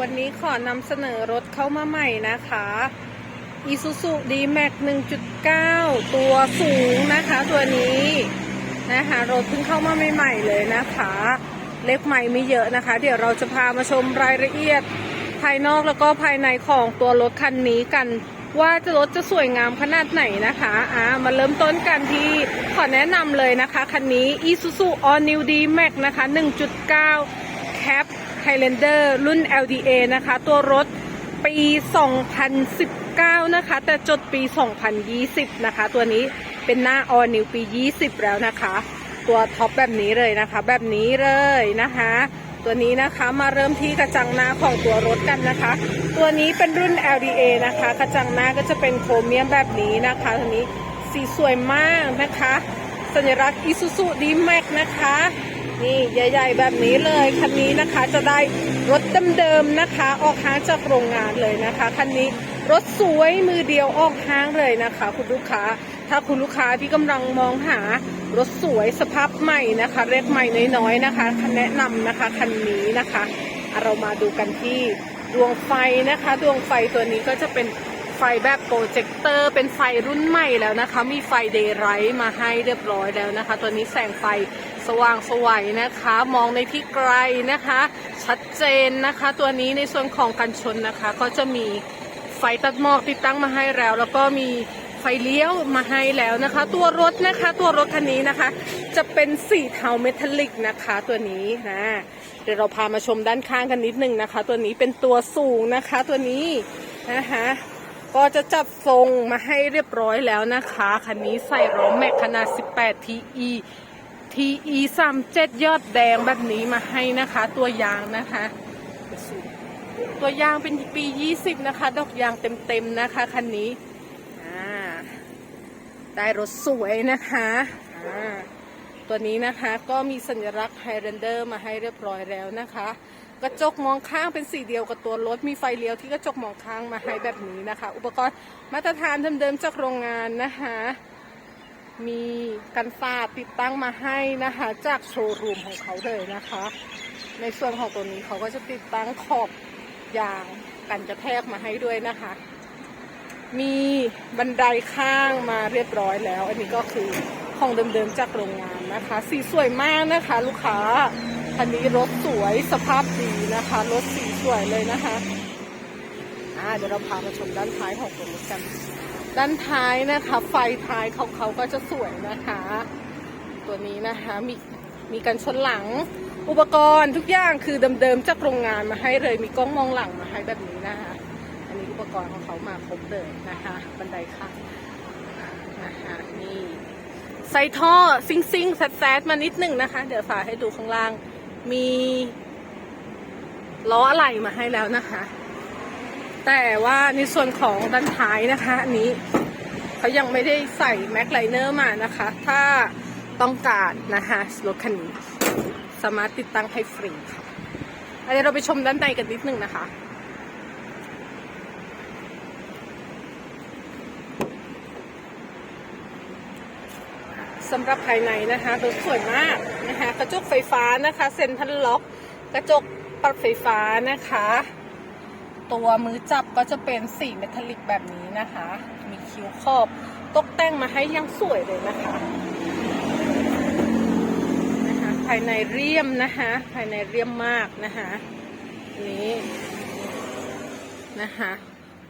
วันนี้ขอนำเสนอรถเข้ามาใหม่นะคะ Isuzu D-Max 1.9 ตัวสูงนะคะตัวนี้นะคะรถเพิ่งเข้ามาใหม่ๆเลยนะคะ เล็กใหม่ไม่เยอะนะคะ เดี๋ยวเราจะพามาชมรายละเอียดภายนอกแล้วก็ภายในของตัวรถคันนี้กัน ว่าจะรถจะสวยงามขนาดไหนนะคะอ่ามาเริ่มต้นกันที่ขอแนะนำเลยนะคะ คันนี้ Isuzu All New D-Max นะคะ 1.9 Cap Highlander รุ่น LDA นะคะ ตัวรถปี 2019 นะคะ แต่จดปี 2020 นะคะ ตัวนี้เป็นหน้า All New ปี 20 แล้วนะคะ ตัวท็อปแบบนี้เลยนะคะ แบบนี้เลยนะคะ ตัวนี้นะคะมาเริ่มที่กระจังหน้าของตัวรถกันนะคะ ตัวนี้เป็นรุ่น LDA นะคะ กระจังหน้าก็จะเป็นโครเมียมแบบนี้นะคะ ตัวนี้สีสวยมากนะคะ สัญลักษณ์ Isuzu D-Max นะคะ นี่ใหญ่ ๆ แบบนี้เลยคันนี้นะคะจะได้รถเดิมๆนะคะ ออกห้างจากโรงงานเลยนะคะคันนี้รถสวยมือเดียวออกห้างเลยนะคะ คุณลูกค้า ถ้าคุณลูกค้าที่กำลังมองหารถสวยสภาพใหม่นะคะเล็กใหม่น้อยๆนะคะแนะนำนะคะคันนี้นะคะอะเรามาดูกันที่ดวงไฟนะคะ ดวงไฟตัวนี้ก็จะเป็นไฟแบบโปรเจคเตอร์เป็นไฟรุ่นใหม่แล้วนะคะ มีไฟเดย์ไรท์มาให้เรียบร้อยแล้วนะคะ ตัวนี้แสงไฟ สว่างสวัยนะคะ มองในที่ไกลนะคะ ชัดเจนนะคะ ตัวนี้ในส่วนของกันชนนะคะ ก็จะมีไฟตัดหมอกติดตั้งมาให้แล้ว แล้วก็มีไฟเลี้ยวมาให้แล้วนะคะ ตัวรถนะคะ ตัวรถคันนี้นะคะ จะเป็นสีเทาเมทัลลิกนะคะ ตัวนี้นะเดี๋ยวเราพามาชมด้านข้างกันนิดนึงนะคะ ตัวนี้เป็นตัวสูงนะคะ ตัวนี้นะคะก็จะจับทรงมาให้เรียบร้อยแล้วนะคะ คันนี้ใส่ล้อแม็กขนาด 18 TE TE 37ยอดแดงแบบนี้มาให้นะคะ ตัวยางนะคะ ตัวยางเป็นปี 20 นะคะ ดอกยางเต็มๆนะคะคันนี้ได้รถสวยนะคะตัวนี้นะคะก็มีสัญลักษณ์ไฮเรนเดอร์มาให้เรียบร้อยแล้วนะคะ กระจกมองข้างเป็นสีเดียวกับตัวรถมีไฟเลี้ยวที่กระจกมองข้างมาให้แบบนี้นะคะ อุปกรณ์มาตรฐานเดิมๆจากโรงงานนะคะ มีกันฟาติดตั้งมาให้นะคะ จากโชว์รูมของเขาเลยนะคะ ในส่วนของตัวนี้เขาก็จะติดตั้งขอบยางกันกระแทกมาให้ด้วยนะคะ มีบันไดข้างมาเรียบร้อยแล้ว อันนี้ก็คือของเดิมๆจากโรงงานนะคะ สีสวยมากนะคะ ลูกค้าคันนี้รถสวยสภาพดีนะคะ รถสีสวยเลยนะคะอ่าเดี๋ยวเราพามาชมด้านท้ายของตัวรถกัน ด้านท้ายนะคะ ไฟท้ายของเขาก็จะสวยนะคะ ตัวนี้นะคะมีมีกันชนหลังอุปกรณ์ทุกอย่างคือเดิมๆจากโรงงานมาให้เลยมีกล้องมองหลังมาให้แบบนี้นะคะอันนี้อุปกรณ์ของเขามาครบเลยนะคะ บันไดข้างนะคะนี่ใส่ท่อซิงซิงแซดแซดมานิดหนึ่งนะคะ เดี๋ยวฝาให้ดูข้างล่างมีล้ออะไหล่มาให้แล้วนะคะ แต่ว่าในส่วนของด้านท้ายนะคะอันนี้เขายังไม่ได้ใส่แม็กไลเนอร์มานะคะ ถ้าต้องการนะคะรถคันนี้สามารถติดตั้งให้ฟรีค่ะเดี๋ยวเราไปชมด้านในกันนิดนึงนะคะ สำหรับภายในนะคะรถสวยมากนะคะ กระจกไฟฟ้านะคะ เซ็นทรัลล็อก กระจกปรับไฟฟ้านะคะ ตัวมือจับก็จะเป็นสีเมทัลลิกแบบนี้นะคะ มีคิ้วครอบตกแต่งมาให้ยังสวยเลยนะคะนะคะ ภายในเรียมนะคะ ภายในเรียมมากนะคะนี้นะคะ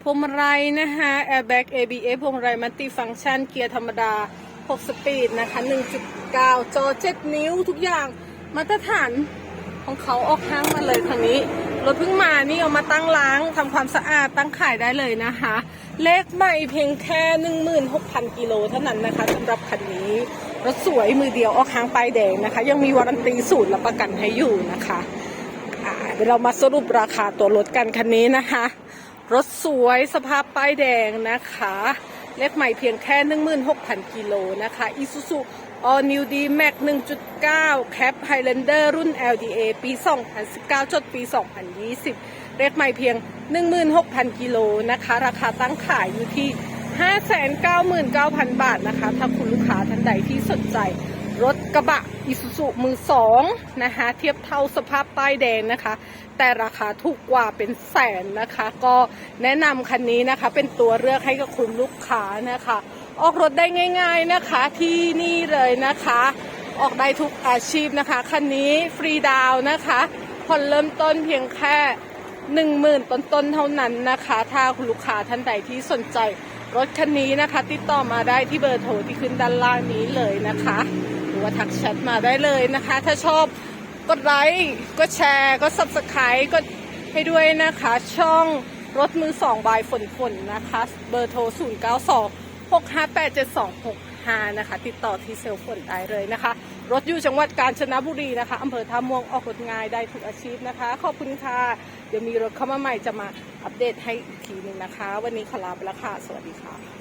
พวงมาลัยนะคะแอร์แบ็ก ABS พวงมาลัยมัลติฟังก์ชันเกียร์ธรรมดา 6 สปีดนะคะ 1.9 จอ 7 นิ้วทุกอย่างมาตรฐานของเขาออกห้างมาเลยครั้งนี้ รถเพิ่งมานี่เอามาตั้งล้างทำความสะอาดตั้งขายได้เลยนะคะ เลขใหม่เพียงแค่ 16,000 กิโลเท่านั้นนะคะสำหรับคันนี้รถสวยมือเดียวออกห้างป้ายแดงนะคะ ยังมีวารันตีศูนย์รับประกันให้อยู่นะคะเดี๋ยวเรามาสรุปราคาตัวรถกันคันนี้นะคะ รถสวยสภาพป้ายแดงนะคะ เลขใหม่เพียงแค่ 16,000 กิโลนะคะ Isuzu All New D-Max 1.9 Cap Highlander รุ่น LDA ปี 2019 จดปี 2020เลขใหม่เพียง 16,000 กิโลนะคะ ราคาตั้งขายอยู่ที่ 599,000 บาทนะคะ ถ้าคุณลูกค้าท่านใดที่สนใจ รถกระบะอิสุสุมือสองนะคะเทียบเท่าสภาพป้ายแดงนะคะ แต่ราคาถูกกว่าเป็นแสนนะคะ ก็แนะนำคันนี้นะคะเป็นตัวเลือกให้กับคุณลูกค้านะคะ ออกรถได้ง่าย ๆนะคะที่นี่เลยนะคะ ออกได้ทุกอาชีพนะคะคันนี้ฟรีดาวนะคะผ่อนเริ่มต้นเพียงแค่หนึ่งหมื่นต้นๆเท่านั้นนะคะ ถ้าคุณลูกค้าท่านใดที่สนใจรถคันนี้นะคะ ติดต่อมาได้ที่เบอร์โทรที่ขึ้นด้านล่างนี้เลยนะคะ หรือว่าทักแชทมาได้เลยนะคะ ถ้าชอบกดไลค์กดแชร์ก็ subscribe กดให้ด้วยนะคะ ช่องรถมือสองบายฝนฝนนะคะ เบอร์โทร 0 9 2 6 5 8 7 2 6 5 นะคะ ติดต่อที่เซลล์ฝนได้เลยนะคะ รถอยู่จังหวัดกาญจนบุรีนะคะอำเภอท่าม่วงออกรถง่ายได้ทุกอาชีพนะคะ ขอบคุณค่ะ เดี๋ยวมีรถเข้ามาใหม่จะมาอัปเดตให้อีกทีหนึ่งนะคะ วันนี้ขอลาไปแล้วค่ะ สวัสดีค่ะ